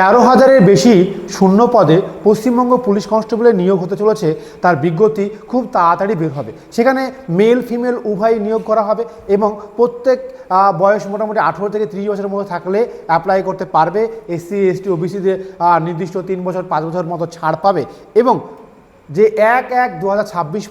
তেরো হাজারের বেশি শূন্য পদে পশ্চিমবঙ্গ পুলিশ কনস্টেবলের নিয়োগ হতে চলেছে, তার বিজ্ঞপ্তি খুব তাড়াতাড়ি বের হবে। সেখানে মেল, ফিমেল উভয় নিয়োগ করা হবে এবং প্রত্যেক বয়স মোটামুটি আঠেরো থেকে ত্রিশ বছরের মধ্যে থাকলে অ্যাপ্লাই করতে পারবে। এসসি, এসটি ওবিসিদের নির্দিষ্ট তিন বছর, পাঁচ বছর মতো ছাড় পাবে এবং যে এক এক দু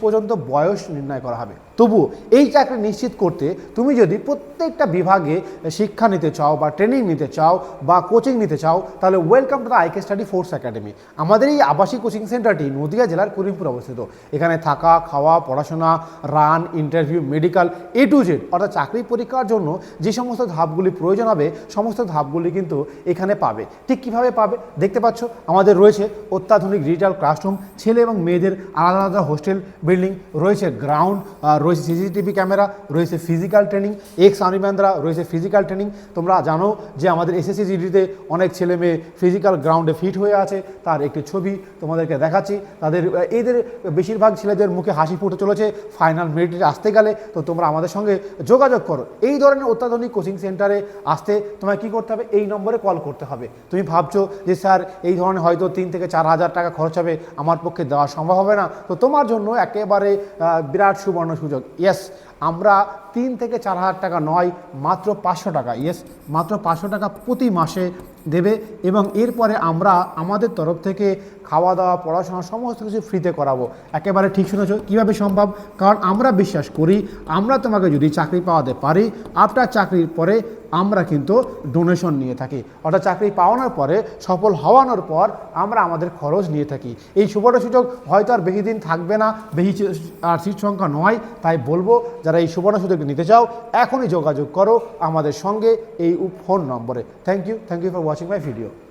পর্যন্ত বয়স নির্ণয় করা হবে। তবু এই চাকরি নিশ্চিত করতে তুমি যদি প্রত্যেকটা বিভাগে শিক্ষা নিতে চাও বা ট্রেনিং নিতে চাও বা কোচিং নিতে চাও, তাহলে welcome to the IK study force academy আমাদের এই আবাসিক কোচিং সেন্টারটি নদিয়া জেলার করিমপুর অবস্থিত। এখানে থাকা, খাওয়া, পড়াশোনা run interview medical A to Z অর্থাৎ চাকরি পরীক্ষার জন্য যে সমস্ত ধাপগুলি প্রয়োজন হবে, সমস্ত ধাপগুলি কিন্তু এখানে পাবে। ঠিক কীভাবে পাবে? দেখতে পাচ্ছ, আমাদের রয়েছে অত্যাধুনিক ডিজিটাল ক্লাসরুম ছেলে এবং মেয়েদের আলাদা আলাদা হোস্টেল বিল্ডিং রয়েছে গ্রাউন্ড রয়েছে সিসিটিভি ক্যামেরা, রয়েছে ফিজিক্যাল ট্রেনিং এক্স আর্মিম্যানরা রয়েছে ফিজিক্যাল ট্রেনিং তোমরা জানো যে আমাদের এসএসসি জিডিতে অনেক ছেলে মেয়ে ফিজিক্যাল গ্রাউন্ডে ফিট হয়ে আছে। তার একটি ছবি তোমাদেরকে দেখাচ্ছি। তাদের এদের বেশিরভাগ ছেলেদের মুখে হাসি ফুটে চলেছে। ফাইনাল মেরিটে আসতে গেলে তো তোমরা আমাদের সঙ্গে যোগাযোগ করো। এই ধরনের অত্যাধুনিক কোচিং সেন্টারে আসতে তোমায় কী করতে হবে? এই নম্বরে কল করতে হবে। তুমি ভাবছ যে, স্যার, এই ধরনের হয়তো তিন থেকে চার হাজার টাকা খরচ হবে আমার পক্ষে দেওয়া সম্ভব হবে না। তো তোমার জন্য একেবারে বিরাট সুবর্ণ সুযোগ। ইয়েস আমরা তিন থেকে চার হাজার টাকা নয়, মাত্র পাঁচশো টাকা। ইয়েস মাত্র পাঁচশো টাকা প্রতি মাসে দেবে এবং এরপরে আমরা আমাদের তরফ থেকে খাওয়া দাওয়া, পড়াশোনা, সমস্ত কিছু ফ্রিতে করাবো। একেবারে ঠিক শুনেছ, কীভাবে সম্ভব? কারণ আমরা বিশ্বাস করি, আমরা তোমাকে যদি চাকরি পাওয়াতে পারি আফটার চাকরির পরে আমরা কিন্তু ডোনেশন নিয়ে থাকি। অর্থাৎ চাকরি পাওয়ানোর পরে, সফল হওয়ানোর পর আমরা আমাদের খরচ নিয়ে থাকি। এই সুবর্ণ সুযোগ হয়তো আর বেশি দিন থাকবে না, বেশি আর সিট সংখ্যা নয়, তাই বলব, যারা এই সুবর্ণ সুযোগটি নিতে চাও, এখনই যোগাযোগ করো আমাদের সঙ্গে, এই ফোন নম্বরে। Thank you thank you for watching my video.